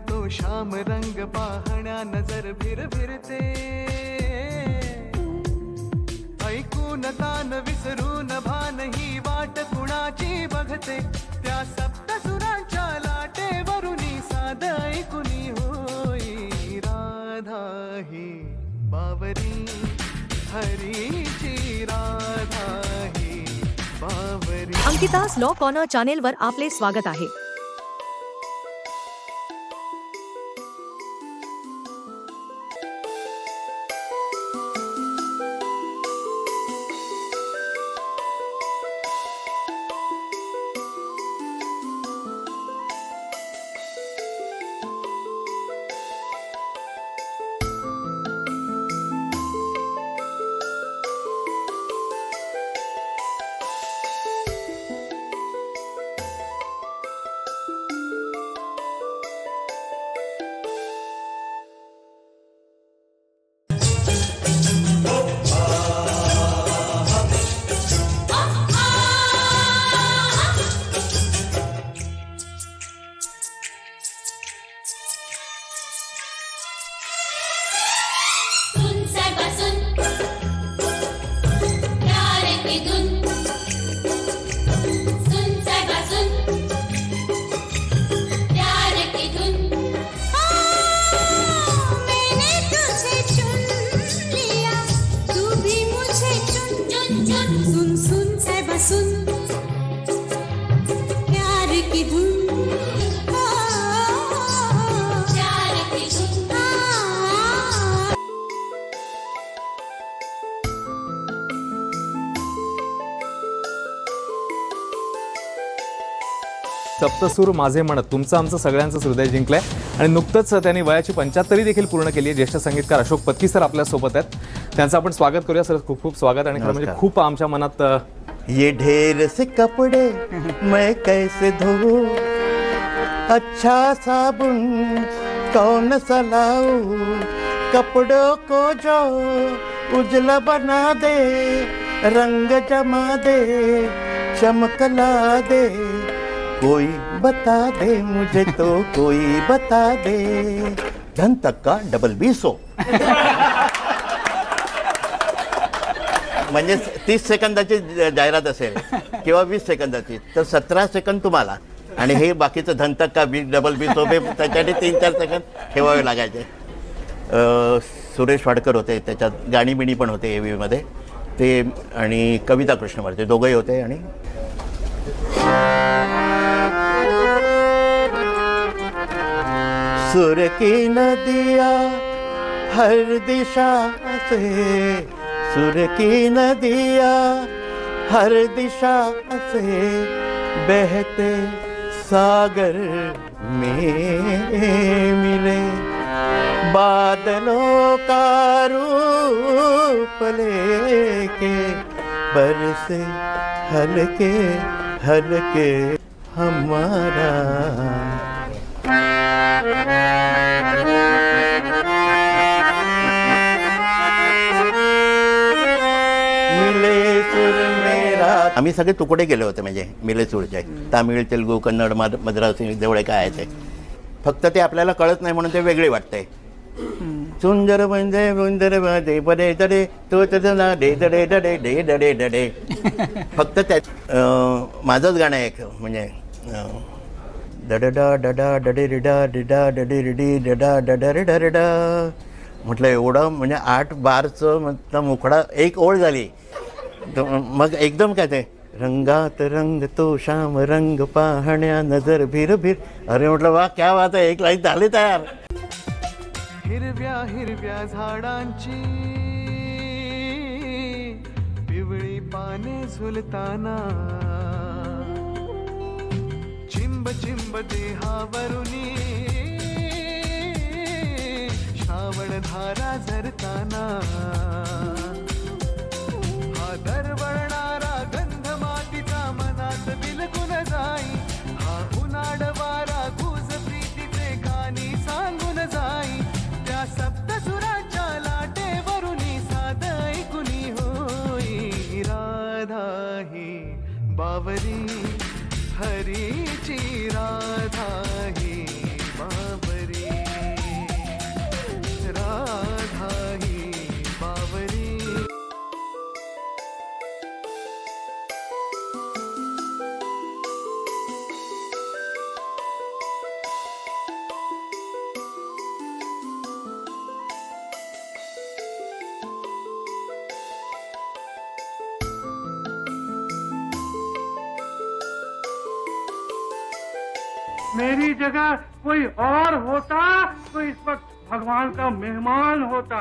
तो श्याम रंग पाहण्या नज़र भिर भिरते ऐकून तान विसरून भान ही वाट कुणाची बघते। त्या सप्तसुरांच्या लाटेवरुनी साध ऐकुनी होई। राधा ही बावरी, हरीची राधा ही बावरी। अंकितास लॉ कॉर्नर चॅनेलवर आपले स्वागत आहे. सप्तसूर माझे म्हणत तुमचं आमचं सगळ्यांचं हृदय जिंकलंय. आणि नुकतंच त्यांनी वयाची पंच्याहत्तरी देखील पूर्ण केली आहे. ज्येष्ठ संगीतकार अशोक पत्की सर आपल्यासोबत आहेत. त्यांचं आपण स्वागत करूया. सर खूप खूप स्वागत आणि खरं म्हणजे. खूप आमच्या मनात ये ढेर से कपड़े मैं कैसे धोऊं? अच्छा साबुन कौन सा लाऊं कपड़ों को जो उजला बना दे रंग जमा दे चमकला दे। कोई बता दे मुझे तो कोई बता दे। धन तक का डबल बी सो। म्हणजे तीस सेकंदाची जाहिरात असेल किंवा वीस सेकंदाची तर सतरा सेकंद तुम्हाला. आणि हे बाकीचं धनतक का बी डबल बी सोबे त्याच्यासाठी तीन चार सेकंद ठेवावे लागायचे. सुरेश वाडकर होते त्याच्यात गाणी बिणी पण होते ए व्हीमध्ये ते आणि कविता कृष्णमूर्ती दोघंही होते आणि सुर की नदिया, हर दिशा से सुर की नदिया, हर दिशा से बहते सागर में मिले। बादलों का रूप लेके, बरसे हल्के हल्के हमारा आम्ही सगळे तुकडे गेले होते म्हणजे मिले सूरचे तामिळ तेलुगू कन्नड मद- मद्रासी जेवढे काय आहे ते. फक्त ते आपल्याला कळत नाही म्हणून ते वेगळे वाटतंय सुंदर म्हणजे सुंदरमध्ये बडे दडे तो डे दडे डडे डे डडे डडे. फक्त त्या माझंच गाणं आहे एक म्हणजे डडडा डडा डडे रिडा डिडा डडे रिडी डडा डडा रिडा रिडा. म्हटलं एवढं म्हणजे आठ बारचं म्हटलं मुखडा एक ओळ झाली. मग एकदम काय ते? रंगात रंग तो श्याम रंग पाहण्या नजर भिर भिर. अरे म्हटलं वा क्या बात आहे एक लाईन झाले तयार. हिरव्या हिरव्या झाडांची पिवळी पाने झुलताना. चिंब चिंब देहावरुनी श्रावण धारा झरताना. हा दरवळणारा गंध मातीचा मनात बिलकुल जाई. हा उन्हाळ वारा गुज प्रीतीचे गाणी सांगून जाई. त्या सप्तसुराच्या लाटेवरुनी साध ऐकुनी होई. राधा ही बावरी हरी. मेरी जगह कोई और होता तो इस वक्त भगवान का मेहमान होता।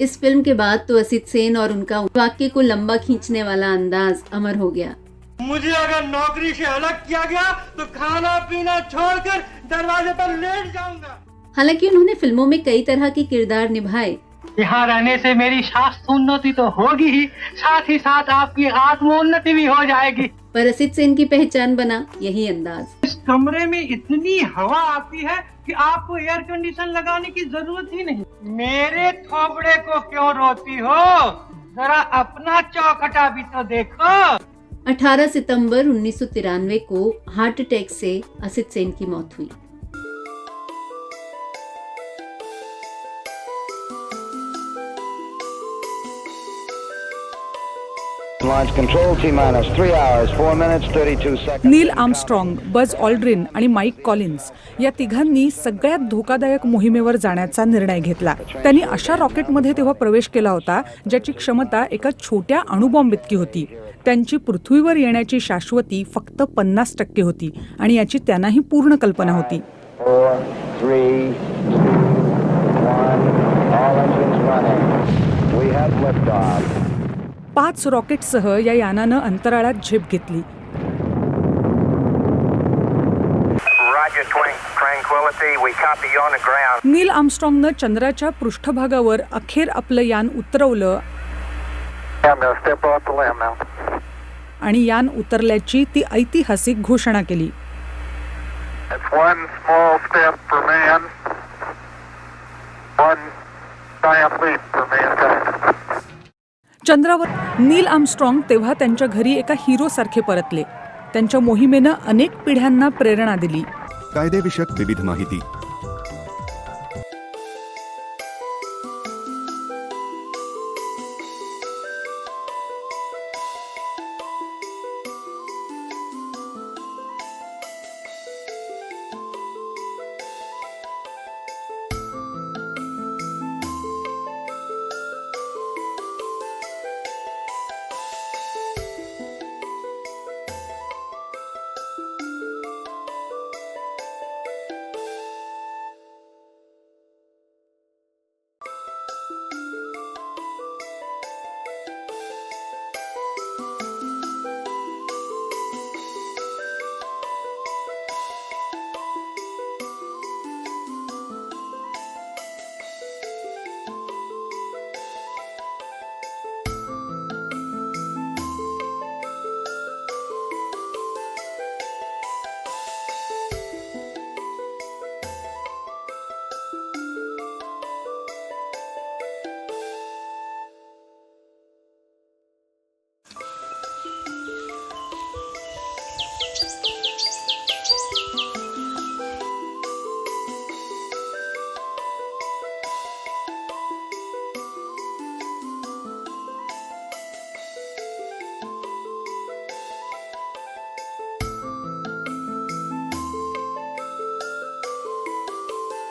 इस फ़िल्म के बाद तो असित सेन और उनका वाक्य को लंबा खींचने वाला अंदाज अमर हो गया। मुझे अगर नौकरी से अलग किया गया तो खाना पीना छोड़कर दरवाजे पर लेट जाऊँगा। हालाँकि उन्होंने फ़िल्मों में कई तरह के किरदार निभाए। यहाँ रहने से मेरी शास्त्र उन्नति तो होगी ही साथ ही साथ आपकी आत्मोन्नति भी हो जाएगी। पर असित सेन की पहचान बना यही अंदाज। कमरे में इतनी हवा आती है कि आपको एयर कंडीशन लगाने की ज़रूरत ही नहीं। मेरे थोबड़े को क्यों रोती हो? जरा अपना चौखटा भी तो देखो। 18 सितंबर उन्नीस सौ तिरानवे को हार्ट अटैक से असित सेन की मौत हुई। नील आर्मस्ट्रॉंग बज ऑल्ड्रिन आणि माईक कॉलिन्स या तिघांनी सगळ्यात धोकादायक मोहिमेवर जाण्याचा निर्णय घेतला. त्यांनी अशा रॉकेटमध्ये तेव्हा प्रवेश केला होता ज्याची क्षमता एका छोट्या अणुबॉम्ब इतकी होती. त्यांची पृथ्वीवर येण्याची शाश्वती फक्त पन्नास टक्के होती आणि याची त्यांनाही पूर्ण कल्पना होती. Four, three, two, one. पाच रॉकेटसह या यानानं अंतराळात झेप घेतली. नील आमस्ट्रॉंग न चंद्राच्या पृष्ठभागावर अखेर आपलं यान उतरवलं. आणि यान उतरल्याची ती ऐतिहासिक घोषणा केली. चंद्रावर नील आमस्ट्रॉंग तेव्हा त्यांच्या घरी एका हिरोसारखे परतले. त्यांच्या मोहिमेनं अनेक पिढ्यांना प्रेरणा दिली. कायदेविषयक विविध माहिती.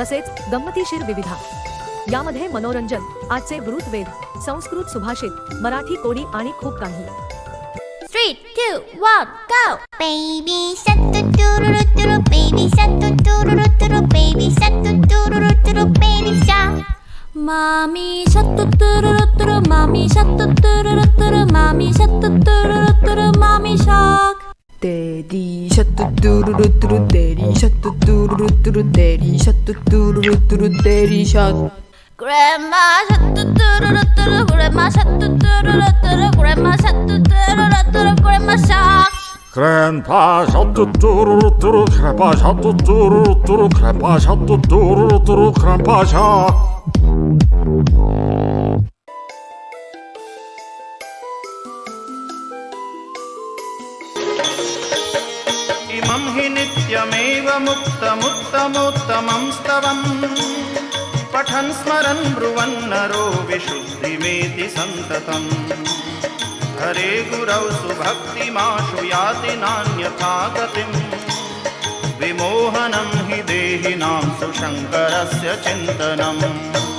तसेच गंमतीशीर विविधा यामध्ये मनोरंजन आजचे वृत्तवेध संस्कृत सुभाषित मराठी कोडी आणि खूप काही Three, two, one, go! Baby shark doo doo doo doo doo baby shark doo doo doo doo doo baby shark doo doo doo doo doo baby shark. Mommy shark doo doo doo doo doo mommy shark doo doo doo doo doo mommy shark doo doo mommy shark. Daddy ドゥルルドゥルデリシャットドゥルルドゥルデリシャットドゥルルドゥルデリシャット Grandma shut the doodle doodle, grandma shut the doodle doodle, grandma shut the doodle doodle, grandma shut. Grandpa shut the doodle doodle, grandpa shut the doodle doodle, grandpa shut the doodle doodle, grandpa shut. उत्तमोत्तमोत्तमं स्तवम् पठन् स्मरन् ब्रुवन्नरो विशुद्धिमेति सन्ततम्। हरे गुरौ सुभक्तिमाशु याति नान्यथा गतिम्। विमोहनं हि देहिनां सुशङ्करस्य चिन्तनम्।